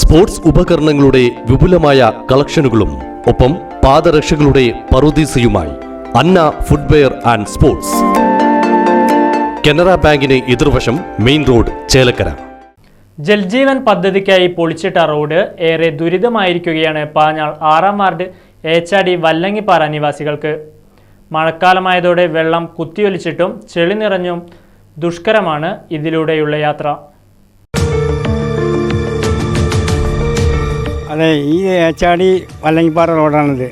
Sports ഉപകരണങ്ങളുടെ വിപുലമായ കളക്ഷനുകളും ഒപ്പം പാദരക്ഷകളുടെ പറുദീസയുമായി Anna footwear and sports. Canara ബാങ്കിന് എതിർവശം മെയിൻ റോഡ് ചേലക്കര. ജൽജീവൻ പദ്ധതിക്കായി പൊളിച്ചിട്ട റോഡ് ഏറെ ദുരിതമായിരിക്കുകയാണ് പാഞ്ഞാൾ ആറാം വാർഡ് ഏച്ചാടി വല്ലങ്ങിപ്പാറ നിവാസികൾക്ക്. മഴക്കാലമായതോടെ വെള്ളം കുത്തിയൊലിച്ചിട്ടും ചെളി നിറഞ്ഞും ദുഷ്കരമാണ് ഇതിലൂടെയുള്ള യാത്ര. അതെ ഈ ഏച്ചാടി വല്ലങ്ങിപ്പാറ റോഡാണിത്.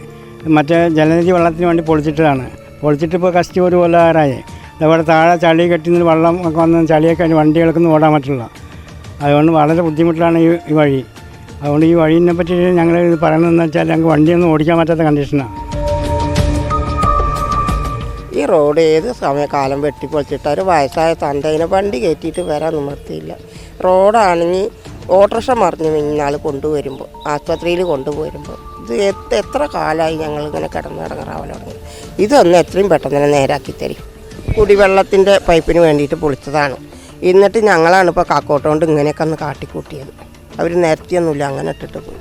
മറ്റേ ജലനിധി വെള്ളത്തിന് വേണ്ടി പൊളിച്ചിട്ടതാണ്. പൊളിച്ചിട്ട് ഇപ്പോൾ കഷ്ടി ഒരു കൊല്ലകാരായി അവിടെ താഴെ ചളി കെട്ടി വെള്ളം ഒക്കെ വന്ന് ചളിയൊക്കെ വണ്ടികൾക്ക് വണ്ടികൾക്കൊന്നും ഓടാൻ പറ്റില്ല. അതുകൊണ്ട് വളരെ ബുദ്ധിമുട്ടിലാണ് ഈ ഈ വഴി. അതുകൊണ്ട് ഈ വഴീനെ പറ്റി ഞങ്ങൾ ഇത് പറയണതെന്ന് വെച്ചാൽ ഞങ്ങൾക്ക് വണ്ടിയൊന്നും ഓടിക്കാൻ പറ്റാത്ത കണ്ടീഷനാണ് ഈ റോഡ് ഏത് സമയക്കാലം വെട്ടിപ്പൊളിച്ചിട്ട് ഒരു വയസ്സായ തന്തേനെ വണ്ടി കയറ്റിയിട്ട് വരാൻ നിവർത്തിയില്ല റോഡാണെങ്കിൽ ഓട്ടോറിക്ഷ മറിഞ്ഞു ഇന്നാൾ കൊണ്ടുവരുമ്പോൾ ആശുപത്രിയിൽ കൊണ്ടുപോരുമ്പോൾ. ഇത് എത്ര കാലമായി ഞങ്ങൾ ഇങ്ങനെ കിടന്ന് ഇടങ്ങറാവൽ തുടങ്ങി. ഇതൊന്ന് എത്രയും പെട്ടെന്ന് തന്നെ നേരാക്കി തരും. കുടിവെള്ളത്തിന്റെ പൈപ്പിന് വേണ്ടിയിട്ട് പൊളിച്ചതാണ്. എന്നിട്ട് ഞങ്ങളാണ് ഇപ്പോൾ കാക്കോട്ടുകൊണ്ട് ഇങ്ങനെയൊക്കെ ഒന്ന് കാട്ടിക്കൂട്ടിയത്. അവർ നേരത്തെയൊന്നുമില്ല അങ്ങനെ ഇട്ടിട്ട് പോയി.